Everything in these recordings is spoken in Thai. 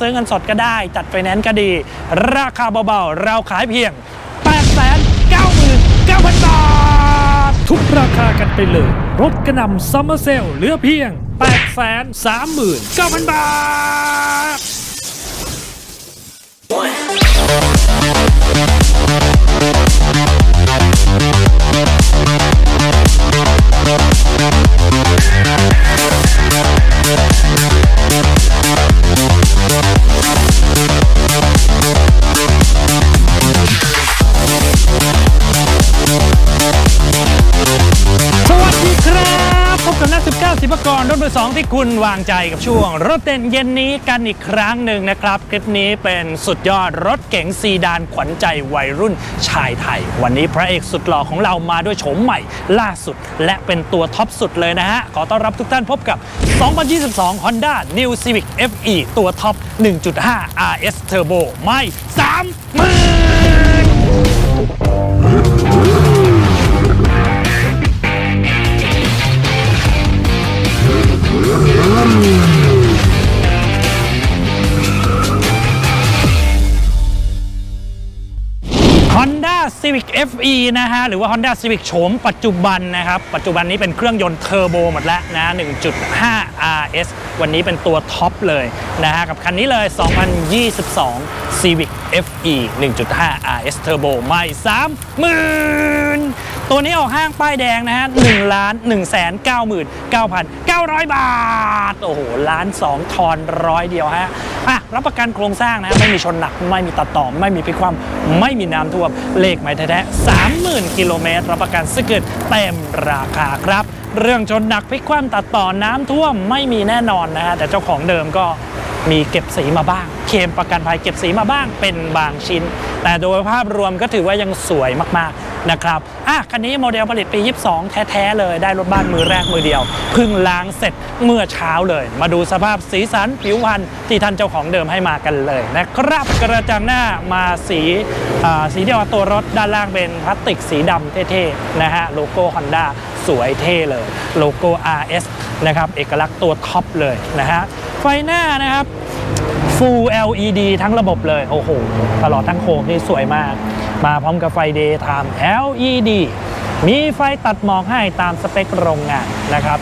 ซื้อเงินสดก็ได้ จัดไฟแนนซ์ก็ดี ราคาเบาๆ เราขายเพียง 8 9 9 0 0 0 บาท ทุกราคากันไปเลย รถกระนำซัมเมอร์เซลเหลือเพียง 8 3 9 0 0 0 บาทส กับนักสิบเก้าสิบกรรถมือสองที่คุณวางใจกับช่วง รถเด่นเย็นนี้กันอีกครั้งหนึ่งนะครับ คลิปนี้เป็นสุดยอดรถเก๋งซีดานขวัญใจวัยรุ่นชายไทย วันนี้พระเอกสุดหล่อของเรามาด้วยโฉมใหม่ล่าสุด และเป็นตัวท็อปสุดเลยนะฮะ ขอต้อนรับทุกท่านพบกับ 2022 Honda New Civic FE ตัวท็อป 1.5 RS Turbo ไม่3หมื่น Honda Civic FE นะฮะ หรือว่า Honda Civic โฉมปัจจุบันนะครับ ปัจจุบันนี้เป็นเครื่องยนต์เทอร์โบหมดแล้วนะ 1.5 RS วันนี้เป็นตัวท็อปเลยนะฮะ กับคันนี้เลย 2022 Civic FE 1.5 RS Turbo ไม่3หมื่นตัวนี้ออกห้างป้ายแดงนะฮะ1ล้าน1แสน99,900บาท โอ้โหล้าน2ทอนร้อยเดียวฮะอะรับประกันโครงสร้างนะไม่มีชนหนักไม่มีตัดต่อไม่มีพิความไม่มีน้ำท่วมเลขหมายแท้ๆ30,000กิโลเมตรรับประกันสกิดเต็มราคาครับเรื่องชนหนักพลิกความตัดต่อน้ำท่วมไม่มีแน่นอนนะฮะแต่เจ้าของเดิมก็มีเก็บสีมาบ้าง ลมประกันภัยเก็บสีมาบ้างเป็นบางชิ้น แต่โดยภาพรวมก็ถือว่ายังสวยมากๆนะครับอะคันนี้โมเดลผลิตปี 22 แท้ๆเลยได้รถบ้านมือแรกมือเดียวเพึ่งล้างเสร็จเมื่อเช้าเลย มาดูสภาพสีสันผิวพรรณที่ท่านเจ้าของเดิมให้มากันเลยนะครับกระจังหน้ามาสีอ่าสีเดียวกับตัวรถด้านล่างเป็นพลาสติกสีดำเท่ๆนะฮะโลโก้ Honda สวยเท่เลย โลโก้ RS นะครับเอกลักษณ์ตัวท็อปเลยนะฮะไฟหน้านะครับ Full LED ทั้งระบบเลย โอ้โห ตลอดทั้งโค้งนี่สวยมาก มาพร้อมกับไฟ Daytime LED มีไฟตัดหมอกให้ตามสเปคโรงงานนะครับ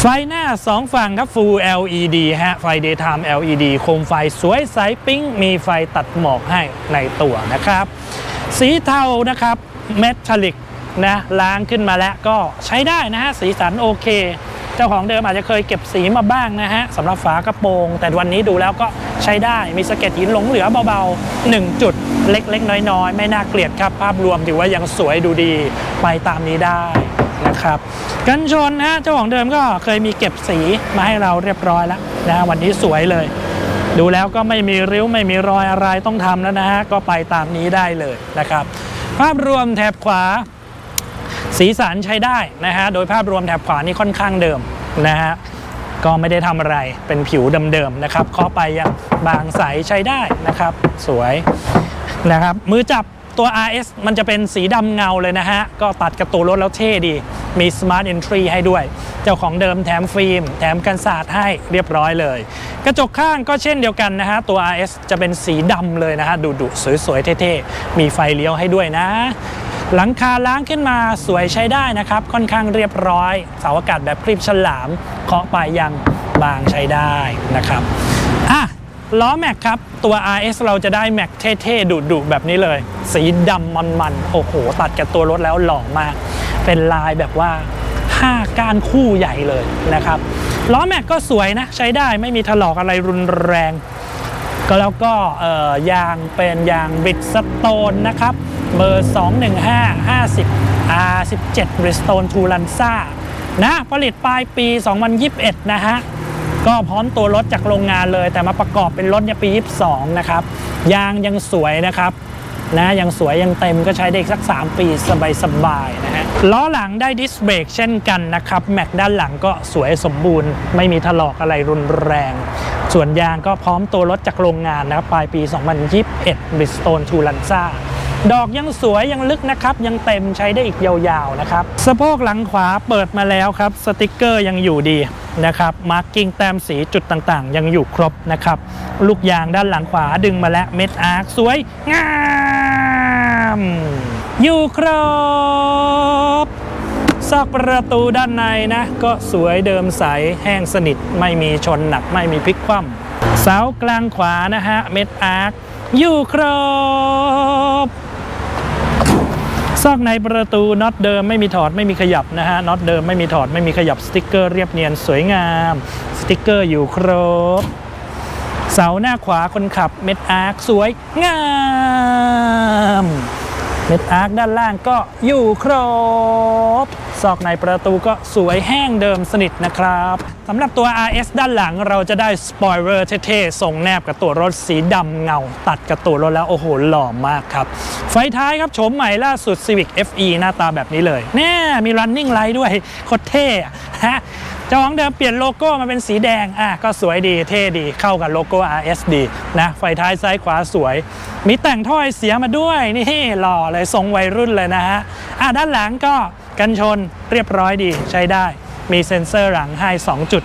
ไฟหน้า 2 ฝั่งครับ Full LED ฮะ ไฟ Daytime LED โคมไฟสวยใสปิ๊งมีไฟตัดหมอกให้ในตัวนะครับ สีเทานะครับเมทัลลิกนะล้างขึ้นมาแล้วก็ใช้ได้นะฮะ สีสันโอเค เจ้าของเดิมอาจจะเคยเก็บสีมาบ้างนะฮะสำหรับฝากระโปรง แต่วันนี้ดูแล้วก็ใช้ได้มีสะเก็ดหินหลงเหลือเบาๆ 1 จุดเล็กๆ น้อยๆ ไม่น่าเกลียดครับ ภาพรวมถือว่ายังสวยดูดีไปตามนี้ได้นะครับกันชนนะฮะเจ้าของเดิมก็เคยมีเก็บสีมาให้เราเรียบร้อยแล้วนะวันนี้สวยเลย ดูแล้วก็ไม่มีริ้วไม่มีรอยอะไรต้องทำแล้วนะฮะก็ไปตามนี้ได้เลยนะครับ ภาพรวมแถบขวา สีสันใช้ได้นะฮะโดยภาพรวมแถบขวานี่ค่อนข้างเดิมนะฮะก็ไม่ได้ทำอะไรเป็นผิวเดิมๆนะครับเคาะไปยังบางใสใช้ได้นะครับ สวยนะครับมือจับตัว RS มันจะเป็นสีดำเงาเลยนะฮะ ก็ตัดกับตัวรถแล้วเท่ดี มี Smart Entry ให้ด้วย เจ้าของเดิมแถมฟิล์ม แถมกันศาสตร์ให้เรียบร้อยเลย กระจกข้างก็เช่นเดียวกันนะฮะ ตัว RS จะเป็นสีดำเลยนะฮะ ดุๆสวยๆ เท่ๆ มีไฟเลี้ยวให้ด้วยนะ หลังคาล้างขึ้นมาสวยใช้ได้นะครับ ค่อนข้างเรียบร้อย เสาอากาศแบบคลิปฉลามเคาะไปยังบางใช้ได้นะครับอะล้อแม็กครับ ตัว RS เราจะได้แม็กเท่ๆดุๆแบบนี้เลย สีดำมันๆ โอ้โห ตัดกับตัวรถแล้วหล่อมาก เป็นลายแบบว่า 5 ก้านคู่ใหญ่เลยนะครับล้อแม็กก็สวยนะ ใช้ได้ไม่มีถลอกอะไรรุนแรง ก็แล้วก็ยางเป็นยางบิดสโตนนะครับ เบอร์ 215 50 R17 Bridgestone t u l a n z a นะ ผลิตปลายปี 2021 นะฮะ ก็พร้อมตัวรถจากโรงงานเลย แต่มาประกอบเป็นรถเนี่ยปี 22 นะครับ ยางยังสวยนะครับนะยังสวยยังเต็มก็ใช้ได้อีกสัก 3 ปีสบายๆนะฮะล้อหลังได้ดิสเบรกเช่นกันนะครับ แม็กด้านหลังก็สวยสมบูรณ์ ไม่มีถลอกอะไรรุนแรง ส่วนยางก็พร้อมตัวรถจากโรงงานนะครับปลายปี 2021 Bridgestone t u l a n z a ดอกยังสวยยังลึกนะครับ ยังเต็มใช้ได้อีกยาวๆนะครับ สะโพกหลังขวาเปิดมาแล้วครับ สติกเกอร์ยังอยู่ดีนะครับมาร์กิ้งแต้มสีจุดต่างๆ ยังอยู่ครบนะครับ ลูกยางด้านหลังขวาดึงมาแล้วเม็ดอาร์คสวยงามอยู่ครบซอกประตูด้านในนะ ก็สวยเดิมใสแห้งสนิทไม่มีชนหนักไม่มีพลิกคว่ำเสากลางขวานะฮะเม็ดอาร์คอยู่ครบ ซอกในประตูน็อตเดิมไม่มีถอดไม่มีขยับนะฮะน็อตเดิมไม่มีถอดไม่มีขยับสติกเกอร์เรียบเนียนสวยงาม สติกเกอร์อยู่ครบ เสาหน้าขวาคนขับเม็ดอาร์คสวยงาม เม็ดอาร์คด้านล่างก็อยู่ครบซอกในประตูก็สวยแห้งเดิมสนิทนะครับสำหรับตัว RS ด้านหลังเราจะได้สปอยเลอร์เท่ๆส่งแนบกับตัวรถสีดำเงา ตัดกับตัวรถแล้ว โอ้โห หล่อมากครับ ไฟท้ายครับโฉมใหม่ล่าสุด Civic FE หน้าตาแบบนี้เลย แน่มี running light ด้วยโคตรเท่ฮะ เจ้าของเดิมเปลี่ยนโลโก้มาเป็นสีแดงอะก็สวยดีเท่ดีเข้ากับโลโก้ RS ดีนะไฟท้ายซ้ายขวาสวย มีแต่งถ้อยเสียมาด้วยนี่หล่อเลยทรงวัยรุ่นเลยนะฮะอะด้านหลังก็กันชนเรียบร้อยดีใช้ได้ มีเซ็นเซอร์หลังให้ 2 จุด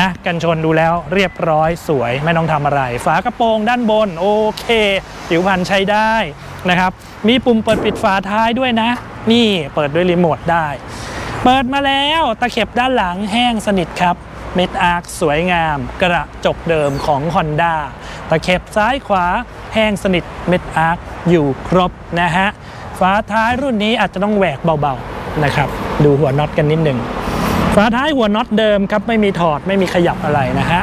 นะกันชนดูแล้วเรียบร้อยสวยไม่ต้องทำอะไร ฝากระโปรงด้านบนโอเค ผิวพรรณใช้ได้นะครับ มีปุ่มเปิดปิดฝาท้ายด้วยนะ นี่เปิดด้วยรีโมทได้ เปิดมาแล้วตะเข็บด้านหลังแห้งสนิทครับ เม็ดอาร์คสวยงาม กระจกเดิมของ Honda ตะเข็บซ้ายขวาแห้งสนิทเม็ดอาร์คอยู่ครบนะฮะฝาท้ายรุ่นนี้อาจจะต้องแหวกเบาๆนะครับ ดูหัวน็อตกันนิดหนึ่งฝาท้ายหัวน็อตเดิมครับไม่มีถอดไม่มีขยับอะไรนะฮะ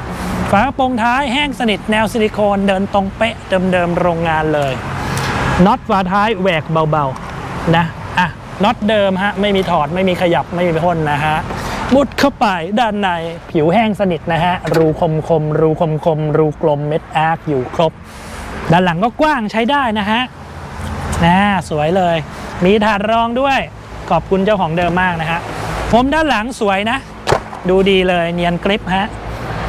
ฝากระโปรงท้ายแห้งสนิทแนวซิลิโคนเดินตรงเป๊ะเดิมๆโรงงานเลยน็อตฝาท้ายแหวกเบาๆนะอะ น็อตเดิมฮะไม่มีถอดไม่มีขยับไม่มีพ่นนะฮะมุดเข้าไปด้านในผิวแห้งสนิทนะฮะรูคมคมรูคมคมรูกลมเม็ดอาร์คอยู่ครบ ด้านหลังก็กว้างใช้ได้นะฮะนะสวยเลย มีถาดรองด้วยขอบคุณเจ้าของเดิมมากนะฮะผมด้านหลังสวยนะ ดูดีเลยเนียนกริปฮะ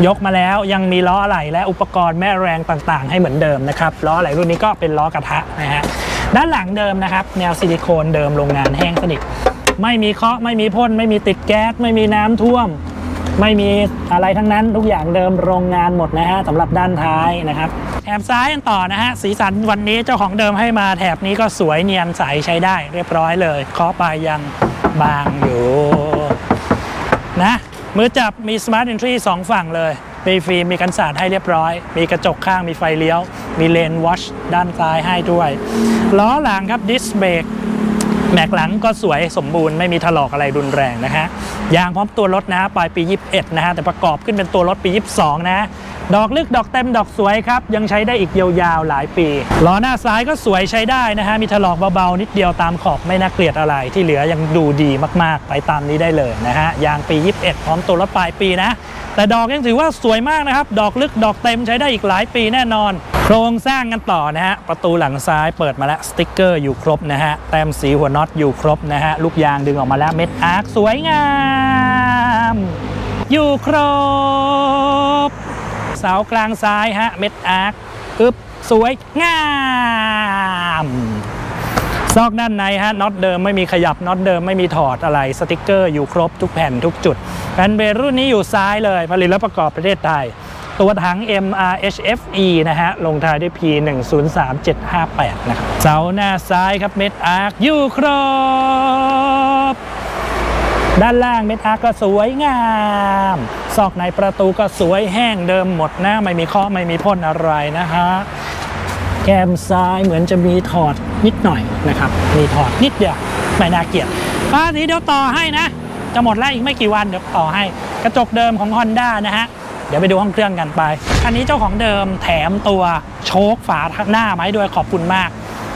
ยกมาแล้วยังมีล้ออะไหล่และอุปกรณ์แม่แรงต่างๆ ให้เหมือนเดิมนะครับล้ออะไหล่รุ่นนี้ก็เป็นล้อกระทะนะฮะ ด้านหลังเดิมนะครับ แนวซิลิโคนเดิมโรงงานแห้งสนิทไม่มีเคาะไม่มีพ่นไม่มีติดแก๊สไม่มีน้ำท่วม ไม่มีอะไรทั้งนั้นทุกอย่างเดิมโรงงานหมดนะฮะสำหรับด้านท้ายนะครับแถบซ้ายกันต่อนะฮะสีสันวันนี้เจ้าของเดิมให้มาแถบนี้ก็สวยเนียนใสใช้ได้เรียบร้อยเลยเคาะไปยังบางอยู่นะมือจับมี Smart Entry 2 ฝั่งเลย มีฟิล์มมีกันสาดให้เรียบร้อย มีกระจกข้างมีไฟเลี้ยว มีเลนวอชด้านซ้ายให้ด้วย ล้อหลังครับดิสเบรก แม็กหลังก็สวยสมบูรณ์ไม่มีถลอกอะไรรุนแรงนะฮะยางพร้อมตัวรถนะปลายปี 21 นะฮะแต่ประกอบขึ้นเป็นตัวรถปี 22 นะดอกลึกดอกเต็มดอกสวยครับ ยังใช้ได้อีกยาวๆหลายปีล้อหน้าซ้ายก็สวยใช้ได้นะฮะมีถลอกเบาๆนิดเดียวตามขอบไม่น่าเกลียดอะไร ที่เหลือยังดูดีมากๆ ไปตามนี้ได้เลยนะฮะยางปี 21 พร้อมตัวรถปลายปีนะ แต่ดอกยังถือว่าสวยมากนะครับ ดอกลึกดอกเต็มใช้ได้อีกหลายปีแน่นอน โครงสร้างกันต่อนะฮะ ประตูหลังซ้ายเปิดมาแล้ว สติ๊กเกอร์อยู่ครบนะฮะ แต้มสีหัวน็อตอยู่ครบนะฮะ ลูกยางดึงออกมาแล้ว เม็ดอาร์คสวยงาม อยู่ครบ เสากลางซ้ายฮะ เม็ดอาร์คอึบสวยงามซอกด้านในฮะน็อตเดิมไม่มีขยับน็อตเดิมไม่มีถอดอะไรสติกเกอร์อยู่ครบทุกแผ่นทุกจุดแผ่นเบรรุ่นนี้อยู่ซ้ายเลยผลิตและประกอบประเทศไทย ตัวถัง MRHFE นะฮะ ลงท้ายด้วย P 1 0 3 7 5 8 นะครับ เสาหน้าซ้ายครับเม็ดอาร์คอยู่ครบ ด้านล่างเม็ดอาร์คก็สวยงาม ซอกในประตูก็สวยแห้งเดิมหมดนะ ไม่มีเคาะไม่มีพ่นอะไรนะฮะ แก้มซ้ายเหมือนจะมีถอดนิดหน่อยนะครับ มีถอดนิดเดียว ไม่น่าเกลียดป้าทีเดี๋ยวต่อให้นะ จะหมดแล้วอีกไม่กี่วันเดี๋ยวต่อให้ กระจกเดิมของ Honda นะฮะ เดี๋ยวไปดูห้องเครื่องกันไป คันนี้เจ้าของเดิมแถมตัวโชคฝาหน้ามาให้ด้วยขอบคุณมาก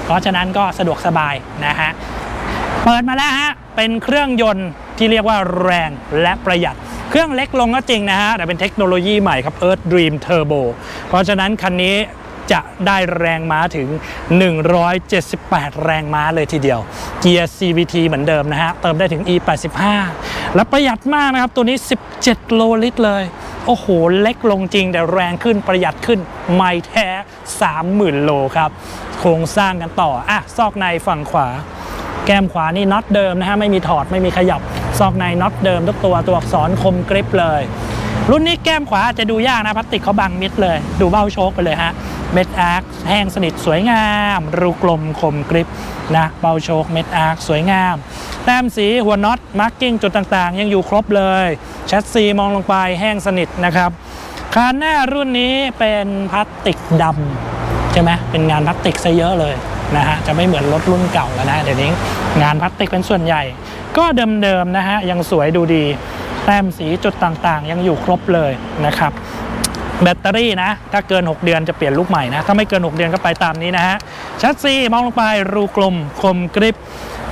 เพราะฉะนั้นก็สะดวกสบายนะฮะ เปิดมาแล้วฮะ เป็นเครื่องยนต์ที่เรียกว่าแรงและประหยัด เครื่องเล็กลงก็จริงนะฮะ แต่เป็นเทคโนโลยีใหม่ครับ Earth Dream Turbo เพราะฉะนั้นคันนี้จะได้แรงม้าถึง 178 แรงม้าเลยทีเดียว เกียร์ CVT เหมือนเดิมนะฮะ เติมได้ถึง E85 และประหยัดมากนะครับ ตัวนี้ 17 โลลิตรเลย โอ้โห เล็กลงจริงแต่แรงขึ้นประหยัดขึ้น ไม่แท้ 30,000 โลครับ โครงสร้างกันต่อ อะ ซอกในฝั่งขวา แก้มขวานี่น็อตเดิมนะฮะ ไม่มีถอดไม่มีขยับ ซอกในน็อตเดิมทุกตัวตัวอักษรคมกริปเลย รุ่นนี้แก้มขวาอาจจะดูยากนะพลาสติกเขาบังมิดเลย ดูเบ้าโชคไปเลยฮะเม็ดอาร์คแห้งสนิทสวยงาม รูกลมคมกริปนะเบ้าโชคเม็ดอาร์คสวยงาม แต้มสีหัวน็อตมาร์กิ้งจุดต่างๆ ยังอยู่ครบเลยแชสซีมองลงไปแห้งสนิทนะครับคานหน้ารุ่นนี้เป็นพลาสติกดำใช่ไหมเป็นงานพลาสติกซะเยอะเลยนะฮะจะไม่เหมือนรถรุ่นเก่าแล้วนะเดี๋ยวนี้งานพลาสติกเป็นส่วนใหญ่ ก็เดิมๆนะฮะยังสวยดูดี แต้มสีจุดต่างๆ ยังอยู่ครบเลยนะครับแบตเตอรี่นะ ถ้าเกิน 6 เดือนจะเปลี่ยนลูกใหม่นะ ถ้าไม่เกิน 6 เดือนก็ไปตามนี้นะฮะ ชัดซีมองลงไปรูกลม คมกริป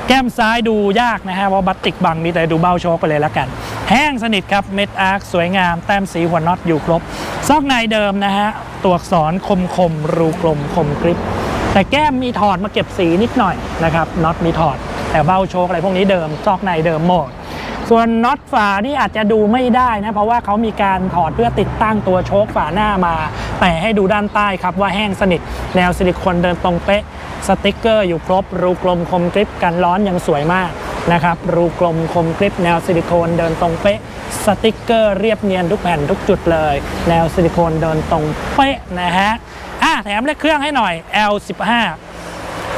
แก้มซ้ายดูยากนะฮะ เพราะบัตติกบังมีแต่ดูเบ้าโชคไปเลยแล้วกัน แห้งสนิทครับ เม็ดอาร์คสวยงาม แต้มสีหัวน็อตอยู่ครบ ซอกในเดิมนะฮะ ตัวอักษรคมคม รูกลม คมกริปแต่แก้มมีถอดมาเก็บสีนิดหน่อยนะครับ น็อตมีถอด แต่เบ้าโชคอะไรพวกนี้เดิม ซอกในเดิมหมด ส่วนน็อตฝานี่อาจจะดูไม่ได้นะ เพราะว่าเขามีการถอดเพื่อติดตั้งตัวโชคฝาหน้ามา แต่ให้ดูด้านใต้ครับว่าแห้งสนิท แนวซิลิโคนเดินตรงเป๊ะ สติกเกอร์อยู่ครบ รูกลมคมกริปกันร้อนยังสวยมากนะครับ รูกลมคมกริปแนวซิลิโคนเดินตรงเป๊ะ สติกเกอร์เรียบเนียนทุกแผ่นทุกจุดเลย แนวซิลิโคนเดินตรงเป๊ะนะฮะอะแถมเลขเครื่องให้หน่อย L15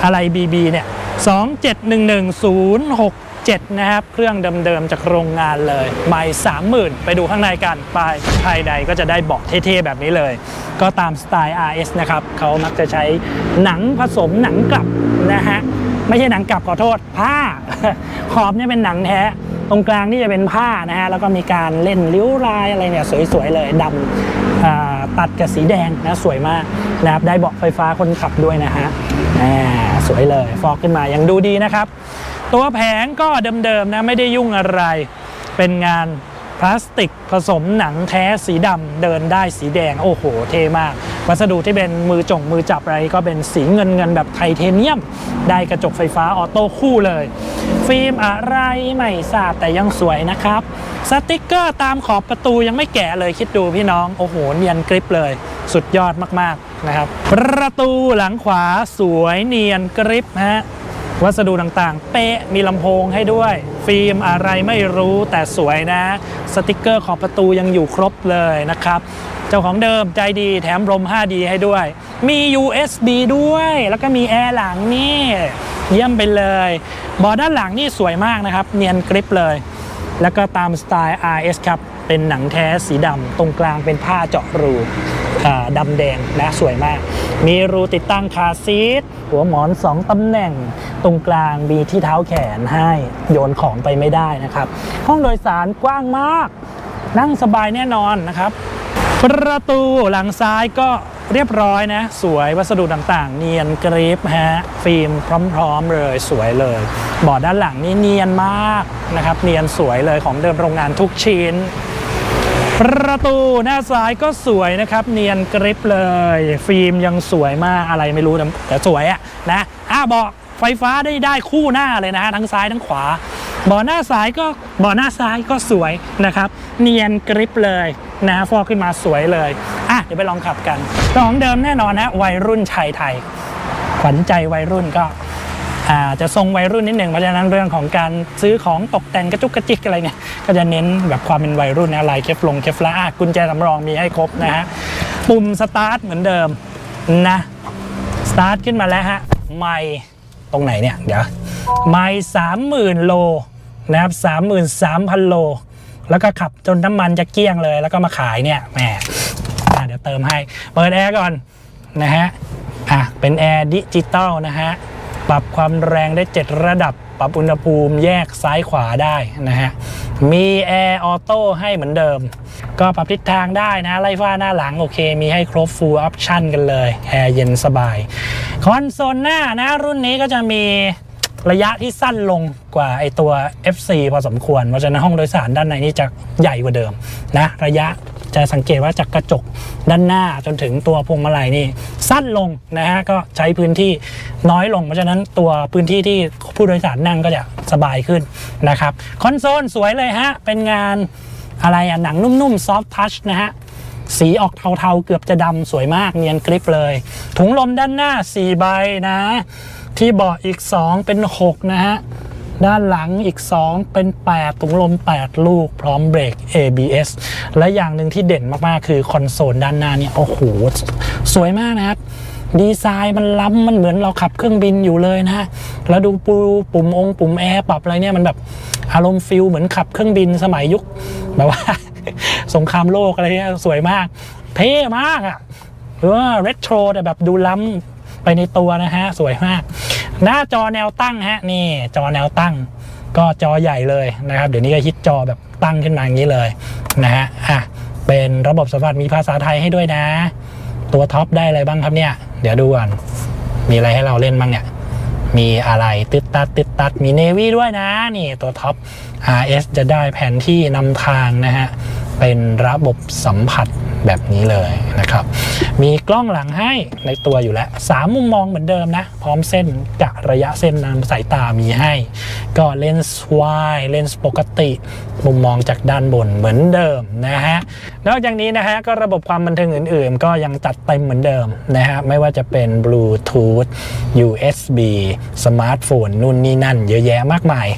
อะไร BB เนี่ย271106 7 นะครับ เครื่องเดิมๆจากโรงงานเลยไม่30,000 ไปดูข้างในกันไปภายในก็จะได้เบาะเท่ๆ แบบนี้เลย ก็ตามสไตล์ RS นะครับเขามักจะใช้หนังผสมหนังกลับนะฮะ ไม่ใช่หนังกลับขอโทษ ผ้า ขอบเนี่ยเป็นหนังแท้ตรงกลางนี่จะเป็นผ้านะฮะ แล้วก็มีการเล่นริ้วรายอะไรเนี่ยสวยๆเลยดำตัดกับสีแดงนะสวยมากนะครับได้เบาะไฟฟ้าคนขับด้วยนะฮะอ่าสวยเลย ฟอกขึ้นมายังดูดีนะครับ ตัวแผงก็เดิมๆนะไม่ได้ยุ่งอะไร เป็นงานพลาสติกผสมหนังแท้สีดำเดินได้สีแดง โอ้โห เท่มาก วัสดุที่เป็นมือจงมือจับอะไรก็เป็นสีเงินเงินแบบไทเทเนียม ได้กระจกไฟฟ้าออโต้คู่เลย ฟิล์มอะไรไม่ทราบแต่ยังสวยนะครับ สติกเกอร์ตามขอบประตูยังไม่แกะเลยคิดดูพี่น้อง โอ้โห เนียนกริปเลย สุดยอดมากๆนะครับ ประตูหลังขวาสวยเนียนกริปฮะ วัสดุต่างๆ เป๊ะมีลำโพงให้ด้วย ฟิล์มอะไรไม่รู้แต่สวยนะ สติกเกอร์ขอบประตูยังอยู่ครบเลยนะครับ เจ้าของเดิมใจดีแถมลม 5D ให้ด้วย มี USB ด้วย แล้วก็มีแอร์หลังนี่ เยี่ยมไปเลย บอร์ดด้านหลังนี่สวยมากนะครับ เนียนกริปเลย แล้วก็ตามสไตล์ RS ครับ เป็นหนังแท้สีดำตรงกลางเป็นผ้าเจาะรูอ่าดำแดงนะสวยมาก มีรูติดตั้งคาซีทหัวหมอน 2ตำแหน่ง ตรงกลางมีที่เท้าแขนให้โยนของไปไม่ได้นะครับ ห้องโดยสารกว้างมาก นั่งสบายแน่นอนนะครับ ประตูหลังซ้ายก็เรียบร้อยนะ สวยวัสดุต่างๆ เนียนกริปฮะฟิล์มพร้อม ๆ เลยสวยเลยบอร์ดด้านหลังนี่เนียนมากนะครับ เนียนสวยเลยของเดิมโรงงานทุกชิ้น ประตูหน้าซ้ายก็สวยนะครับ เนียนกริปเลย ฟิล์มยังสวยมากอะไรไม่รู้แต่สวยอะนะอะเบาะไฟฟ้าได้ได้คู่หน้าเลยนะฮะทั้งซ้ายทั้งขวาเบาะหน้าซ้ายก็เบาะหน้าซ้ายก็สวยนะครับ เนียนกริปเลยนะฟอกขึ้นมาสวยเลยอะเดี๋ยวไปลองขับกันของเดิมแน่นอนนะวัยรุ่นชายไทย ขวัญใจวัยรุ่นก็ จะทรงวัยรุ่นนิดหนึ่งเพราะฉะนั้นเรื่องของการซื้อของตกแต่งกระจุกกระจิกอะไรเนี่ยก็จะเน้นแบบความเป็นวัยรุ่นนะลายเคฟลงเคฟลาอะกุญแจสำรองมีให้ครบนะฮะปุ่มสตาร์ทเหมือนเดิมนะสตาร์ทขึ้นมาแล้วฮะไม่ตรงไหนเนี่ยเดี๋ยวไม่สามหมื่นโลนะครับสามหมื่นสามพันโล แล้วก็ขับจนน้ำมันจะเกลี้ยงเลย แล้วก็มาขายเนี่ยแหมอะเดี๋ยวเติมให้ เปิดแอร์ก่อนนะฮะอะเป็นแอร์ดิจิตอลนะฮะ ปรับความแรงได้ 7 ระดับ ปรับอุณหภูมิแยกซ้ายขวาได้นะฮะ มีแอร์ออโต้ให้เหมือนเดิม ก็ปรับทิศทางได้นะไล่ฟ้าหน้าหลังโอเค มีให้ครบ full option กันเลย แอร์เย็นสบาย คอนโซลหน้านะ รุ่นนี้ก็จะมีระยะที่สั้นลงกว่าไอตัว FC พอสมควร เพราะฉะนั้นห้องโดยสารด้านในนี่จะใหญ่กว่าเดิมนะ ระยะ จะสังเกตว่าจากกระจกด้านหน้าจนถึงตัวพวงมาลัยนี่สั้นลงนะฮะก็ใช้พื้นที่น้อยลง เพราะฉะนั้นตัวพื้นที่ที่ผู้โดยสารนั่งก็จะสบายขึ้นนะครับคอนโซลสวยเลยฮะเป็นงานอะไรอะหนังนุ่มๆซอฟทัชนะฮะสีออกเทาๆ เกือบจะดำสวยมากเนียนกริปเลย ถุงลมด้านหน้า 4 ใบนะ ที่เบาะอีก 2 เป็น 6 นะฮะ ด้านหลังอีก 2 เป็น 8 ถุงลม 8 ลูกพร้อมเบรก ABS และอย่างหนึ่งที่เด่นมาก ๆ คือคอนโซลด้านหน้าเนี่ย โอ้โห สวยมากนะครับดีไซน์มันล้ำมันเหมือนเราขับเครื่องบินอยู่เลยนะ แล้วดูปูปุ่มองปุ่มแอร์ปรับอะไรเนี่ยมันแบบอารมณ์ฟิลเหมือนขับเครื่องบินสมัยยุคแบบว่า สงครามโลกอะไรเนี่ยสวยมาก เท่มากอะ่ะหรือว่าเรโทรแต่แบบดูล้ำไปในตัวนะฮะ สวยมาก หน้าจอแนวตั้งฮะนี่จอแนวตั้ง ก็จอใหญ่เลยนะครับ เดี๋ยวนี้ก็ฮิตจอแบบตั้งขึ้นมาอย่างนี้เลยนะฮะอะเป็นระบบสัมผัสมีภาษาไทยให้ด้วยนะ ตัวท็อปได้อะไรบ้างครับเนี่ย เดี๋ยวดูก่อนมีอะไรให้เราเล่นบ้างเนี่ยมีอะไรตึดตัดตึดตัดมีเนวีด้วยนะ นี่ตัวท็อป RS จะได้แผนที่นำทางนะฮะ เป็นระบบสัมผัสแบบนี้เลยนะครับมีกล้องหลังให้ในตัวอยู่แล้ว3มุมมองเหมือนเดิมนะ พร้อมเส้นกะระยะเส้นนำสายตามีให้ ก็เลนส์วายเลนส์ปกติ มุมมองจากด้านบนเหมือนเดิมนะฮะนอกจากนี้นะฮะก็ระบบความบันเทิงอื่น ๆ ก็ยังจัดเต็มเหมือนเดิมนะฮะไม่ว่าจะเป็น Bluetooth USB สมาร์ทโฟนนู่นนี่นั่น เยอะแยะมากมาย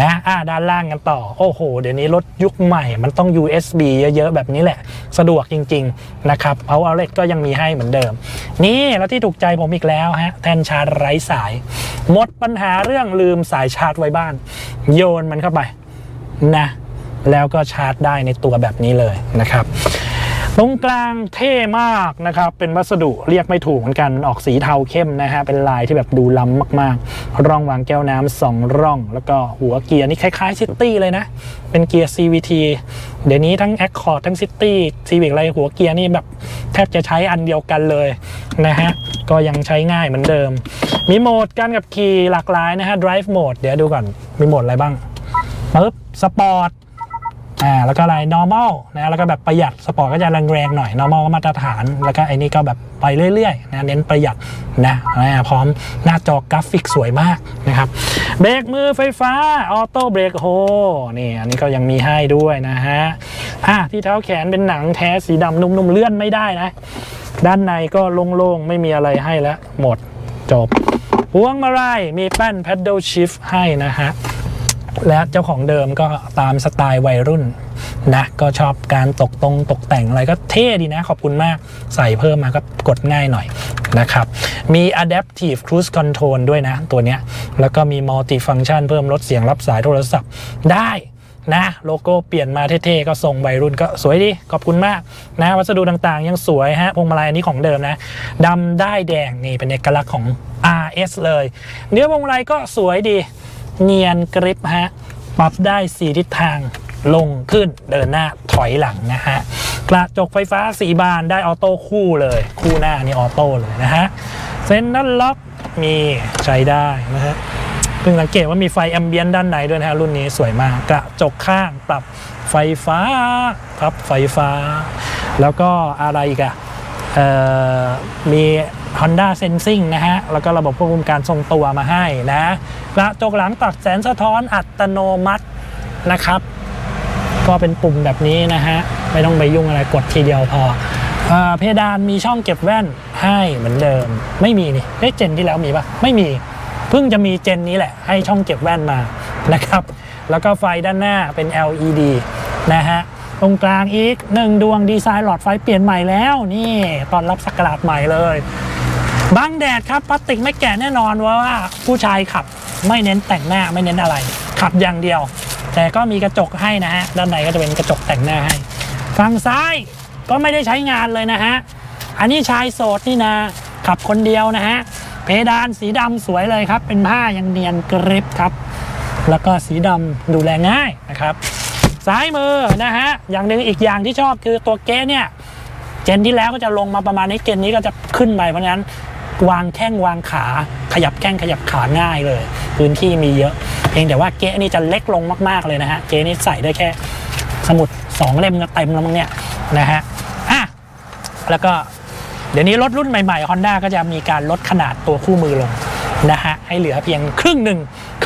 นะอ่าด้านล่างกันต่อ โอ้โห เดี๋ยวนี้รถยุคใหม่มันต้อง USB เยอะๆ แบบนี้แหละ สะดวกจริง ๆ นะครับ Power Outlet ก็ยังมีให้เหมือนเดิม นี่แล้วที่ถูกใจผมอีกแล้วฮะแทนชาร์จไร้สาย หมดปัญหาเรื่องลืมสายชาร์จไว้บ้าน โยนมันเข้าไปนะแล้วก็ชาร์จได้ในตัวแบบนี้เลยนะครับ ตรงกลางเท่มากนะครับ เป็นวัสดุเรียกไม่ถูกเหมือนกันออกสีเทาเข้มนะฮะ เป็นลายที่แบบดูล้ำมากๆ ร่องวางแก้วน้ำสองร่อง แล้วก็หัวเกียร์นี่คล้ายๆซิตี้เลยนะ เป็นเกียร์ CVT เดี๋ยวนี้ทั้ง Accord ทั้ง City Civic อะไรหัวเกียร์นี่แบบแทบจะใช้อันเดียวกันเลยนะฮะ ก็ยังใช้ง่ายเหมือนเดิม มีโหมดการขับขี่หลากหลายนะฮะ Drive Mode เดี๋ยวดูก่อนมีโหมดอะไรบ้างปึ๊บ Sport อ่าแล้วก็อะไร normal นะแล้วก็แบบประหยัดสปอร์ตก็จะแรงๆหน่อย normal ก็มาตรฐาน แล้วก็ไอ้นี่ก็แบบไปเรื่อยๆนะเน้นประหยัดนะอ่าพร้อมหน้าจอกราฟิกสวยมากนะครับเบรกมือไฟฟ้าออโต้เบรกโฮนี่อันนี้ก็ยังมีให้ด้วยนะฮะอะที่เท้าแขนเป็นหนังแท้สีดำนุ่มๆเลื่อนไม่ได้นะ ด้านในก็โล่งๆ ไม่มีอะไรให้แล้วหมดจบพวงมาลัยมีแป้น paddle shift ให้นะฮะ และเจ้าของเดิมก็ตามสไตล์วัยรุ่นนะก็ชอบการตกตรงตกแต่งอะไรก็เท่ดีนะ ขอบคุณมากใส่เพิ่มมาก็กดง่ายหน่อยนะครับมี adaptive cruise control ด้วยนะ ตัวเนี้ย แล้วก็มี multi function เพิ่มลดเสียงรับสายโทรศัพท์ได้นะโลโก้เปลี่ยนมาเท่ๆ ก็ทรงวัยรุ่นก็สวยดี ขอบคุณมากนะวัสดุต่างๆ ยังสวยฮะพวงมาลัยนนี้ของเดิมนะดำได้แดงนี่เป็นเอกลักษณ์ของ RS เลย เนื้อพวงมาลัยก็สวยดี เนียนกริปฮะปรับได้ 4 ทิศทางลงขึ้นเดินหน้าถอยหลังนะฮะกระจกไฟฟ้า4บานได้ออโต้คู่เลย คู่หน้านี่ออโต้เลยนะฮะเซ็นนัลล็อกมีใช้ได้นะฮะเพิ่งสังเกตว่ามีไฟแอมเบียนด้านในด้วยนะฮะรุ่นนี้สวยมากกระจกข้างปรับไฟฟ้าพับไฟฟ้า แล้วก็อะไรอีกอะเอ่อมี Honda Sensing นะฮะ แล้วก็ระบบควบคุมการทรงตัวมาให้นะกระจกหลังตัดแสงสะท้อนอัตโนมัตินะครับ ก็เป็นปุ่มแบบนี้นะฮะ ไม่ต้องไปยุ่งอะไรกดทีเดียวพอเพดานมีช่องเก็บแว่นให้เหมือนเดิม ไม่มีนี่เอ๊ะเจนที่แล้วมีปะไม่มีเพิ่งจะมีเจนนี้แหละ ให้ช่องเก็บแว่นมานะครับ แล้วก็ไฟด้านหน้าเป็น LED นะฮะตรงกลางอีกหนึ่งดวงดีไซน์หลอดไฟเปลี่ยนใหม่แล้ว นี่ตอนรับสักราชใหม่เลย บังแดดครับพลาสติกไม่แก่แน่นอนว่าผู้ชายขับไม่เน้นแต่งหน้าไม่เน้นอะไร ขับอย่างเดียว แต่ก็มีกระจกให้นะฮะด้านในก็จะเป็นกระจกแต่งหน้าให้ฝั่งซ้ายก็ไม่ได้ใช้งานเลยนะฮะอันนี้ชายโสดนี่นะขับคนเดียวนะฮะเพดานสีดำสวยเลยครับ เป็นผ้ายังเนียนกริบครับ แล้วก็สีดำดูแลง่ายนะครับซ้ายมือนะฮะอย่างหนึ่งอีกอย่างที่ชอบคือตัวเก๊เนี่ยเจนที่แล้วก็จะลงมาประมาณนี้เจนนี้ก็จะขึ้นไปเพราะฉะนั้น วางแข้งวางขาขยับแข้งขยับขาง่ายเลย พื้นที่มีเยอะ เพียงแต่ว่าเก๊นี่จะเล็กลงมากๆเลยนะฮะเก๊นี่ใส่ได้แค่สมุดสองเล่มก็เต็มแล้วมั้งเนี่ยนะฮะอะแล้วก็เดี๋ยวนี้รถรุ่นใหม่ๆ Honda ก็จะมีการลดขนาดตัวคู่มือลงนะฮะให้เหลือเพียงครึ่งหนึ่ง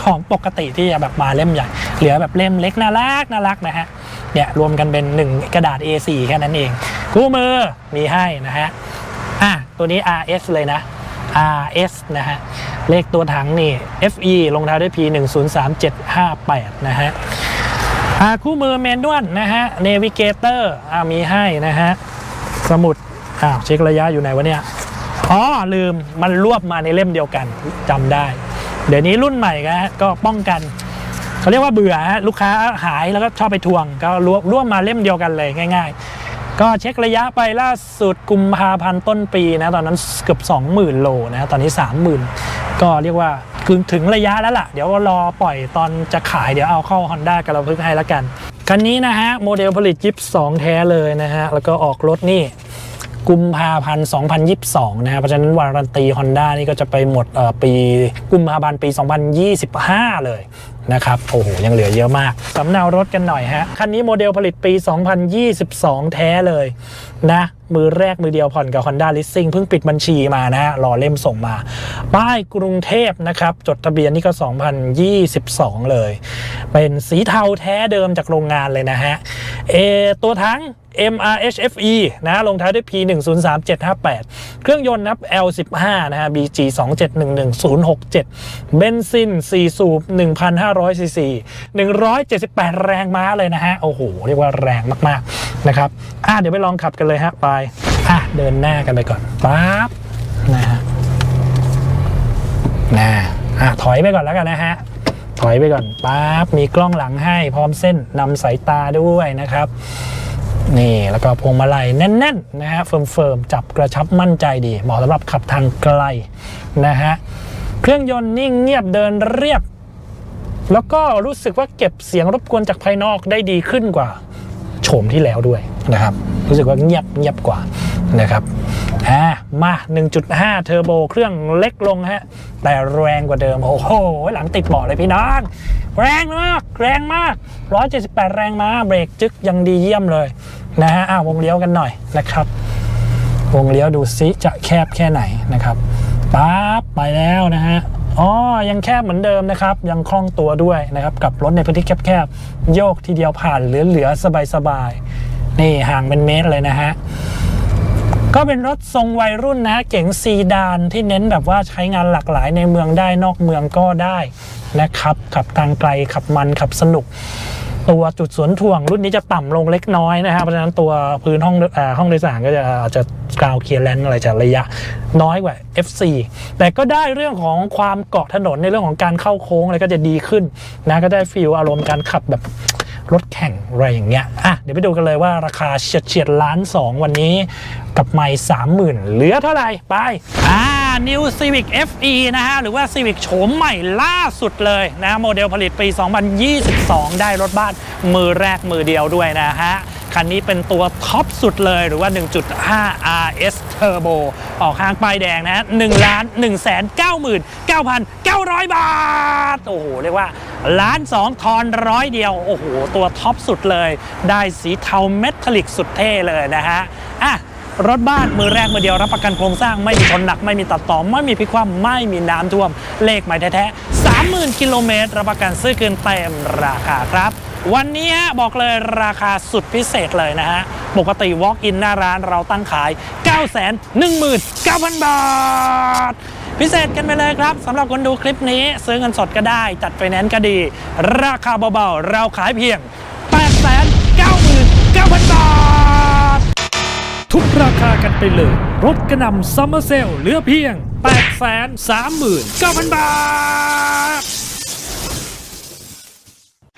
ของปกติที่จะแบบมาเล่มใหญ่ เหลือแบบเล่มเล็กน่ารักน่ารักนะฮะเนี่ยรวมกันเป็น 1 กระดาษ A4 แค่นั้นเอง คู่มือมีให้นะฮะอะตัวนี้ RS เลยนะ RS นะฮะ เลขตัวถังนี่ FE ลงท้ายด้วย P 1 0 3 7 5 8 นะฮะอาคู่มือเมนด้วนนะฮะ เนวิเกเตอร์มีให้นะฮะ สมุดอ้าวเช็คระยะอยู่ไหนวะเนี่ย อ๋อ ลืมมันรวบมาในเล่มเดียวกันจำได้ เดี๋ยวนี้รุ่นใหม่ก็ก็ป้องกันเขาเรียกว่าเบื่อฮะลูกค้าหายแล้วก็ชอบไปทวง ก็รวบรวมมาเล่มเดียวกันเลยง่าย ๆ ก็เช็คระยะไปล่าสุดกุมภาพันธ์ต้นปีนะ ตอนนั้นเกือบ 20,000 โลนะ ตอนนี้ 30,000 ก็เรียกว่าคือถึงระยะแล้วล่ะ เดี๋ยวรอปล่อยตอนจะขายเดี๋ยวเอาเข้า Honda กับเราพึ่งให้แล้วกัน คันนี้นะฮะ โมเดลผลิตยิป2แท้เลยนะฮะ แล้วก็ออกรถนี่กุมภาพันธ์ 2022 นะครับ เพราะฉะนั้นวารันตี Honda นี่ก็จะไปหมดปีกุมภาพันธ์ปี 2025 เลย นะครับโอ้โหยังเหลือเยอะมากสำเนารถกันหน่อยฮะคันนี้โมเดลผลิตปี 2022 แท้เลยนะมือแรกมือเดียวผ่อนกับ Honda Leasing เพิ่งปิดบัญชีมานะฮะรอเล่มส่งมา ป้ายกรุงเทพนะครับ จดทะเบียนนี่ก็ 2022 เลย เป็นสีเทาแท้เดิมจากโรงงานเลยนะฮะเออตัวทั้ง MRHFE นะลงท้ายด้วย P 1 0 3 7 5 8 เครื่องยนต์นับ L15 นะฮะ BG 2 7 1 1 0 6 7 เบนซิน 4 สูบ 1,500 ซีซี 178 แรงม้าเลยนะฮะ โอ้โห เรียกว่าแรงมากๆนะครับอะเดี๋ยวไปลองขับกันเลยฮะ ไปอะเดินหน้ากันไปก่อนปั๊บนะฮะนะอะถอยไปก่อนแล้วกันนะฮะถอยไปก่อนปั๊บมีกล้องหลังให้พร้อมเส้นนำสายตาด้วยนะครับ นี่แล้วก็พวงมาลัยแน่นๆนะฮะเฟิร์มๆจับกระชับมั่นใจดี เหมาะสำหรับขับทางไกลนะฮะเครื่องยนต์นิ่งเงียบเดินเรียบ แล้วก็รู้สึกว่าเก็บเสียงรบกวนจากภายนอกได้ดีขึ้นกว่าโฉมที่แล้วด้วยนะครับ รู้สึกว่าเงียบเงียบกว่านะครับอ่ามา 1.5 เทอร์โบเครื่องเล็กลงฮะ แต่แรงกว่าเดิม โอ้โห หลังติดเบาะเลยพี่น้อง แรงมาก แรงมาก 178 แรงม้าเบรกจึกยังดีเยี่ยมเลย นะฮะอ่าวงเลี้ยวกันหน่อยนะครับ วงเลี้ยวดูซิจะแคบแค่ไหนนะครับปั๊บไปแล้วนะฮะอ๋อยังแคบเหมือนเดิมนะครับ ยังคล่องตัวด้วยนะครับ กับรถในพื้นที่แคบๆโยกทีเดียวผ่านเหลือๆสบายๆนี่ห่างเป็นเมตรเลยนะฮะก็เป็นรถทรงวัยรุ่นนะเก๋งซีดานที่เน้นแบบว่าใช้งานหลากหลายในเมืองได้นอกเมืองก็ได้นะครับ ขับทางไกลขับมันขับสนุก ตัวจุดสวนถ่วงรุ่นนี้จะต่ำลงเล็กน้อยนะครับเพราะฉะนั้นตัวพื้นห้องอห้องโดยสารก็จะอาจจะกราวเคลียร์แลนอะไรจะระยะน้อยกว่า FC แต่ก็ได้เรื่องของความเกาะถนนในเรื่องของการเข้าโค้งอะไรก็จะดีขึ้นนะก็ได้ฟีลอารมณ์การขับแบบรถแข่งอะไรอย่างเงี้ย อะ เดี๋ยวไปดูกันเลยว่าราคาเฉียดเฉียดล้านสองวันนี้กับไม่สามหมื่นเหลือเท่าไหร่ ไป อ่า New Civic FE นะฮะ หรือว่า Civic โฉมใหม่ล่าสุดเลยนะโมเดลผลิตปี 2022 ได้รถบ้านมือแรกมือเดียวด้วยนะฮะ คันนี้เป็นตัวท็อปสุดเลยหรือว่า 1.5 RS Turbo ออกห้างป้ายแดงนะฮะ1ล้าน1แสน99,900 บาท โอ้โห เรียกว่าล้านสองทอนร้อยเดียว โอ้โห ตัวท็อปสุดเลย ได้สีเทาเมทัลลิกสุดเท่เลยนะฮะอะ รถบ้านมือแรกมือเดียวรับประกันโครงสร้างไม่มีชนหนัก ไม่มีตัดต่อ ไม่มีพิกคว่ำไม่มีน้ำท่วม เลขหมายแท้ๆ30,000 กิโลเมตร รับประกันซื้อคืนเต็มราคาครับ วันนี้บอกเลยราคาสุดพิเศษเลยนะฮะ ปกติ Walk in หน้าร้านเราตั้งขาย 919,000 บาทพิเศษกันไปเลยครับสำหรับคนดูคลิปนี้ ซื้อเงินสดก็ได้ จัดไฟแนนซ์ก็ดี ราคาเบาๆ เราขายเพียง ทุกราคากันไปเลย รถกระนำซัมเมอร์เซลเหลือเพียง 839,000 บาท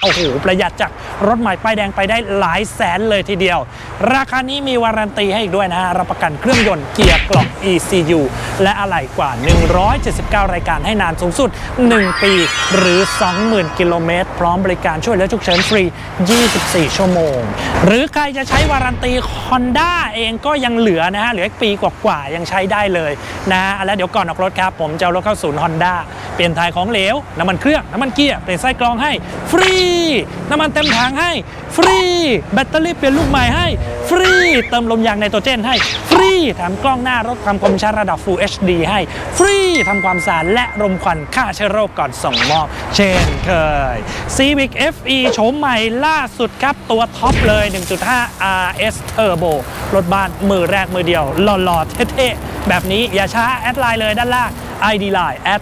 โอ้โห ประหยัดจากรถใหม่ป้ายแดงไปได้หลายแสนเลยทีเดียว ราคานี้มีวารันตีให้อีกด้วยนะฮะ รับประกันเครื่องยนต์เกียร์กล่อง ECU และอะไหล่กว่า 179 รายการให้นานสูงสุด 1 ปีหรือ 20,000 กิโลเมตร พร้อมบริการช่วยเหลือฉุกเฉินฟรี 24 ชั่วโมง หรือใครจะใช้วารันตี Honda เองก็ยังเหลือนะฮะ เหลืออีกปีกว่าๆ ยังใช้ได้เลยนะและเดี๋ยวก่อนออกรถครับ ผมจะรถเข้าศูนย์ Honda เปลี่ยนถ่ายของเหลว น้ำมันเครื่อง น้ำมันเกียร์ เปลี่ยนไส้กรองให้ฟรีน้ำมันเต็มถังให้ ฟรี แบตเตอรี่เปลี่ยนลูกใหม่ให้ ฟรี เติมลมยางไนโตรเจนให้ ฟรีแถมกล้องหน้ารถความคมชัดระดับ Full HD ให้ ฟรีทำความสะอาดและรมควันฆ่าเชื้อโรคก่อนส่งมอบ เช่นเคย Civic FE โฉมใหม่ล่าสุดครับตัวท็อปเลย 1.5 RS Turbo รถบ้านมือแรกมือเดียวหล่อๆเท่ๆแบบนี้อย่าช้าแอดไลน์เลยด้านล่าง ID Line at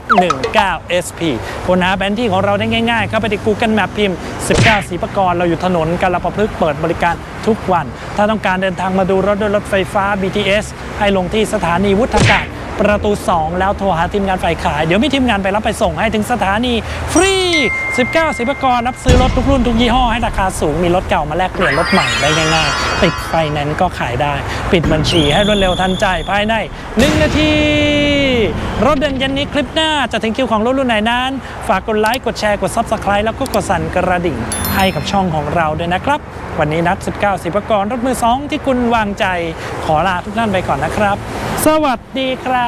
19 SP ค้นหาแผนที่ของเราได้ง่ายๆเข้าไปที่ Google Map พิมพ์ 19สีประกรเราอยู่ถนนกาลประพฤกษ์เปิดบริการทุกวัน ถ้าต้องการเดินทางมาดูรถด้วยรถไฟฟ้า BTS ให้ลงที่สถานีวุฒากาศ ประตู 2 แล้วโทรหาทีมงานฝ่ายขาย เดี๋ยวมีทีมงานไปรับไปส่งให้ถึงสถานีฟรี 19สีประกรรับซื้อรถทุกรุ่นทุกยี่ห้อให้ราคาสูงมีรถเก่ามาแลกเปลี่ยนรถใหม่ได้ง่ายๆ ติดไฟแนนซ์ก็ขายได้ ปิดบัญชีให้รวดเร็วทันใจภายใน 1 นาที รถเด่นย็นนี้คลิปหน้าจะถึงคิวของรถรุ่นไหนนั้น ฝากกดไลค์กดแชร์กด Subscribe แล้วก็กดสั่นกระดิ่งให้กับช่องของเราด้วยนะครับ วันนี้นัด 19 สิบประกรรถมือ 2 ที่คุณวางใจขอลาทุกท่านไปก่อนนะครับ สวัสดีครับ